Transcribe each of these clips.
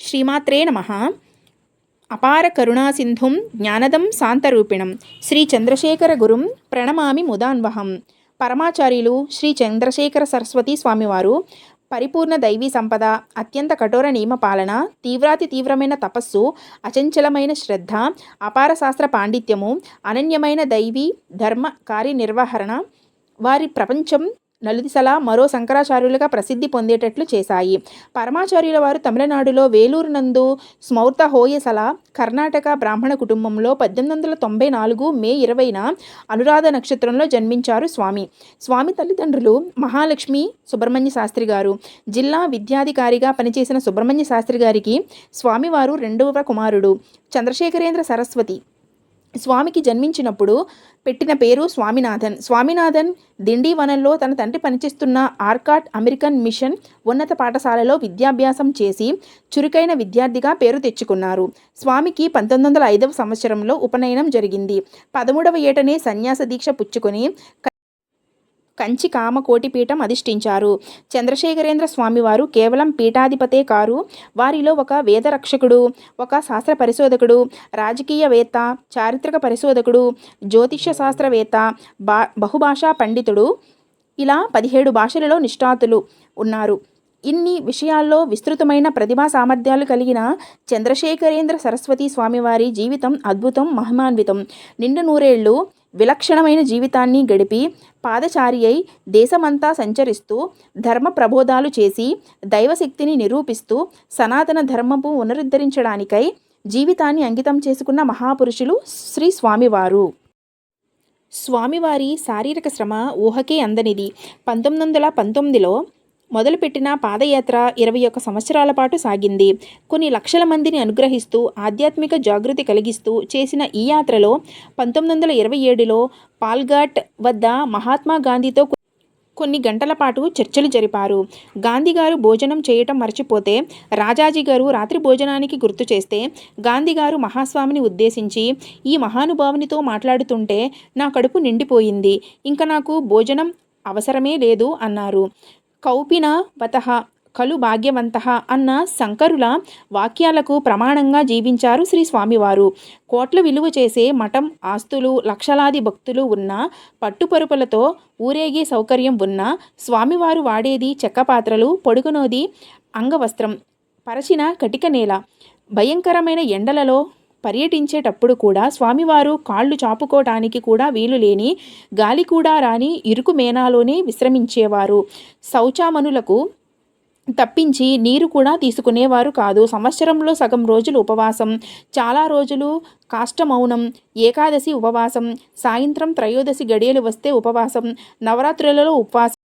శ్రీమాత్రే నమ. అపార కరుణాసింధుం జ్ఞానదం శాంతరూపిణం. శ్రీ చంద్రశేఖర గురుం ప్రణమామి ముదాన్వహం. పరమాచార్యులు శ్రీ చంద్రశేఖర సరస్వతి స్వామివారు పరిపూర్ణ దైవీ సంపద అత్యంత కఠోర నియమ పాలన తీవ్రాతి తీవ్రమైన తపస్సు అచంచలమైన శ్రద్ధ అపార శాస్త్ర పాండిత్యము అనన్యమైన దైవీ ధర్మ కార్యనిర్వహణ వారి ప్రపంచం నలుదిశలా మరో శంకరాచార్యులుగా ప్రసిద్ధి పొందేటట్లు చేశాయి. పరమాచార్యుల వారు తమిళనాడులో వేలూరు నందు స్మౌర్త హోయసల కర్ణాటక బ్రాహ్మణ కుటుంబంలో పద్దెనిమిది వందల తొంభై నాలుగు మే ఇరవైన అనురాధ నక్షత్రంలో జన్మించారు స్వామి. స్వామి తల్లిదండ్రులు మహాలక్ష్మి సుబ్రహ్మణ్య శాస్త్రి గారు. జిల్లా విద్యాధికారిగా పనిచేసిన సుబ్రహ్మణ్య శాస్త్రి గారికి స్వామివారు రెండవ కుమారుడు చంద్రశేఖరేంద్ర సరస్వతి స్వామికి జన్మించినప్పుడు పెట్టిన పేరు స్వామినాథన్. స్వామినాథన్ దిండివనంలో తన తండ్రి పనిచేస్తున్న ఆర్కాట్ అమెరికన్ మిషన్ ఉన్నత పాఠశాలలో విద్యాభ్యాసం చేసి చురుకైన విద్యార్థిగా పేరు తెచ్చుకున్నారు. స్వామికి పంతొమ్మిది వందల ఐదవ సంవత్సరంలో ఉపనయనం జరిగింది. పదమూడవ ఏటనే సన్యాస దీక్ష పుచ్చుకొని కంచి కామకోటి పీఠం అధిష్ఠించారు. చంద్రశేఖరేంద్ర స్వామివారు కేవలం పీఠాధిపతే కారు. వారిలో ఒక వేదరక్షకుడు ఒక శాస్త్ర పరిశోధకుడు రాజకీయవేత్త చారిత్రక పరిశోధకుడు జ్యోతిష్య శాస్త్రవేత్త బా బహుభాషా పండితుడు. ఇలా పదిహేడు భాషలలో నిష్ణాతులు ఉన్నారు. ఇన్ని విషయాల్లో విస్తృతమైన ప్రతిభా సామర్థ్యాలు కలిగిన చంద్రశేఖరేంద్ర సరస్వతి స్వామివారి జీవితం అద్భుతం మహిమాన్వితం. నిండు నూరేళ్ళు విలక్షణమైన జీవితాన్ని గడిపి పాదచారి అయి దేశమంతా సంచరిస్తూ ధర్మ ప్రబోధాలు చేసి దైవశక్తిని నిరూపిస్తూ సనాతన ధర్మపు పునరుద్ధరించడానికై జీవితాన్ని అంకితం చేసుకున్న మహాపురుషులు శ్రీ స్వామివారు. స్వామివారి శారీరక శ్రమ ఊహకే అందనిది. పంతొమ్మిది వందల పంతొమ్మిదిలో మొదలుపెట్టిన పాదయాత్ర ఇరవై ఒక్క సంవత్సరాల పాటు సాగింది. కొన్ని లక్షల మందిని అనుగ్రహిస్తూ ఆధ్యాత్మిక జాగృతి కలిగిస్తూ చేసిన ఈ యాత్రలో పంతొమ్మిది వందల ఇరవై ఏడులో పాల్ఘాట్ వద్ద మహాత్మా గాంధీతో కొన్ని గంటల పాటు చర్చలు జరిపారు. గాంధీ గారు భోజనం చేయటం మర్చిపోతే రాజాజీ గారు రాత్రి భోజనానికి గుర్తు చేస్తే గాంధీ గారు మహాస్వామిని ఉద్దేశించి ఈ మహానుభావునితో మాట్లాడుతుంటే నా కడుపు నిండిపోయింది. ఇంకా నాకు భోజనం అవసరమే లేదు అన్నారు. కౌపిన వతః కలు భాగ్యవంత అన్న శంకరుల వాక్యాలకు ప్రమాణంగా జీవించారు శ్రీ స్వామివారు. కోట్ల విలువ చేసే మఠం ఆస్తులు లక్షలాది భక్తులు ఉన్న పట్టుపరుపులతో ఊరేగే సౌకర్యం ఉన్న స్వామివారు వాడేది చెక్క పాత్రలు పొడుగునోది అంగవస్త్రం పరచిన కటిక నేల. భయంకరమైన ఎండలలో పర్యటించేటప్పుడు కూడా స్వామివారు కాళ్ళు చాపుకోవటానికి కూడా వీలు లేని గాలి కూడా రాని ఇరుకు మేనాలోనే విశ్రమించేవారు. శౌచామనులకు తప్పించి నీరు కూడా తీసుకునేవారు కాదు. సంవత్సరంలో సగం రోజులు ఉపవాసం చాలా రోజులు కాష్టమౌనం ఏకాదశి ఉపవాసం సాయంత్రం త్రయోదశి గడియలు వస్తే ఉపవాసం నవరాత్రులలో ఉపవాసం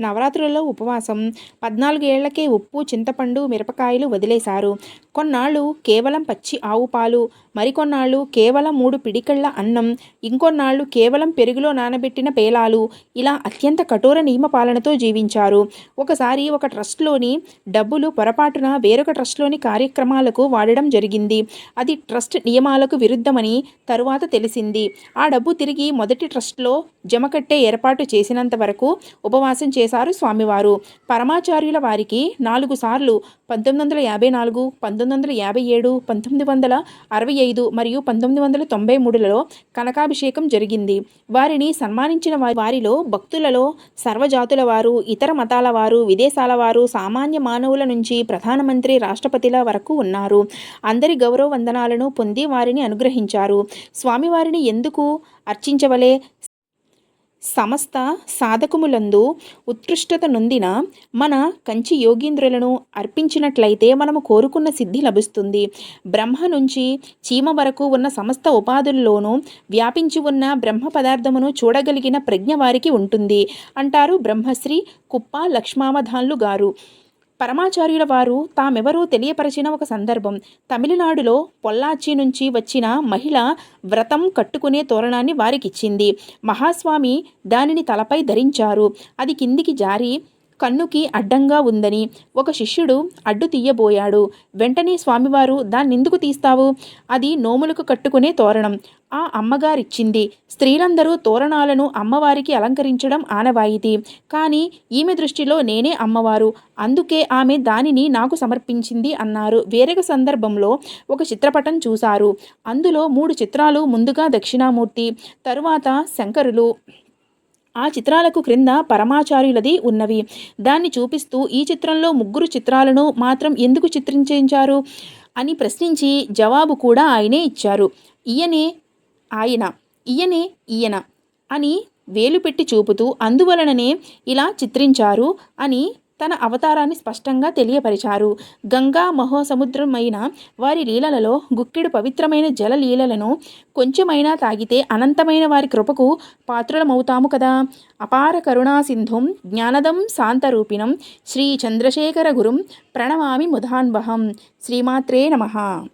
నవరాత్రులలో ఉపవాసం. పద్నాలుగు ఏళ్ళకే ఉప్పు చింతపండు మిరపకాయలు వదిలేశారు. కొన్నాళ్ళు కేవలం పచ్చి ఆవు పాలు మరికొన్నాళ్ళు కేవలం మూడు పిడికళ్ళ అన్నం ఇంకొన్నాళ్ళు కేవలం పెరుగులో నానబెట్టిన పేలాలు. ఇలా అత్యంత కఠోర నియమ పాలనతో జీవించారు. ఒకసారి ఒక ట్రస్ట్లోని డబ్బులు పొరపాటున వేరొక ట్రస్ట్లోని కార్యక్రమాలకు వాడడం జరిగింది. అది ట్రస్ట్ నియమాలకు విరుద్ధమని తరువాత తెలిసింది. ఆ డబ్బు తిరిగి మొదటి ట్రస్ట్లో జమకట్టే ఏర్పాటు చేసినంత వరకు ఉపవాసం చేశారు స్వామివారు. పరమాచార్యుల వారికి నాలుగు సార్లు పంతొమ్మిది వందల యాభై నాలుగు పంతొమ్మిది వందల యాభై ఏడు పంతొమ్మిది వందల అరవై ఐదు మరియు పంతొమ్మిది వందల తొంభై మూడులలో కనకాభిషేకం జరిగింది. వారిని సన్మానించిన వారి వారిలో భక్తులలో సర్వజాతుల వారు ఇతర మతాల వారు విదేశాల వారు సామాన్య మానవుల నుంచి ప్రధానమంత్రి రాష్ట్రపతిల వరకు ఉన్నారు. అందరి గౌరవ వందనాలను పొంది వారిని అనుగ్రహించారు. స్వామివారిని ఎందుకు అర్చించవలే? సమస్త సాధకములందు ఉత్కృష్టత నొందిన మన కంచి యోగీంద్రులను అర్పించినట్లయితే మనము కోరుకున్న సిద్ధి లభిస్తుంది. బ్రహ్మ నుంచి చీమ వరకు ఉన్న సమస్త ఉపాధుల్లోనూ వ్యాపించి ఉన్న బ్రహ్మ పదార్థమును చూడగలిగిన ప్రజ్ఞ వారికి ఉంటుంది. అంటారు బ్రహ్మశ్రీ కుప్ప లక్ష్మావధాన్లు గారు. పరమాచార్యుల వారు తామెవరూ తెలియపరిచిన ఒక సందర్భం. తమిళనాడులో పొల్లాచి నుంచి వచ్చిన మహిళ వ్రతం కట్టుకునే తోరణాన్ని వారికిచ్చింది. మహాస్వామి దానిని తలపై ధరించారు. అది కిందికి జారి కన్నుకి అడ్డంగా ఉందని ఒక శిష్యుడు అడ్డు తీయబోయాడు. వెంటనే స్వామివారు దాన్నెందుకు తీస్తావు? అది నోములకు కట్టుకునే తోరణం ఆ అమ్మగారిచ్చింది. స్త్రీలందరూ తోరణాలను అమ్మవారికి అలంకరించడం ఆనవాయితీ. కానీ ఈమె దృష్టిలో నేనే అమ్మవారు. అందుకే ఆమె దానిని నాకు సమర్పించింది అన్నారు. వేరొక సందర్భంలో ఒక చిత్రపటం చూశారు. అందులో మూడు చిత్రాలు ముందుగా దక్షిణామూర్తి తరువాత శంకరులు ఆ చిత్రాలకు క్రింద పరమాచార్యులది ఉన్నవి. దాన్ని చూపిస్తూ ఈ చిత్రంలో ముగ్గురు చిత్రాలను మాత్రం ఎందుకు చిత్రించారు అని ప్రశ్నించి జవాబు కూడా ఆయనే ఇచ్చారు. ఈయనే ఆయన ఈయనే ఈయన అని వేలు పెట్టి చూపుతూ అందువలననే ఇలా చిత్రించారు అని తన అవతారాన్ని స్పష్టంగా తెలియపరిచారు. గంగా మహోసముద్రమైన వారి లీలలలో గుక్కిడు పవిత్రమైన జల లీలలను కొంచెమైనా తాగితే అనంతమైన వారి కృపకు పాత్రులమవుతాము కదా. అపార కరుణా సింధుం జ్ఞానదం శాంతరూపిణం శ్రీ చంద్రశేఖర గురుం ప్రణమామి ముధాన్వహం. శ్రీమాత్రే నమః.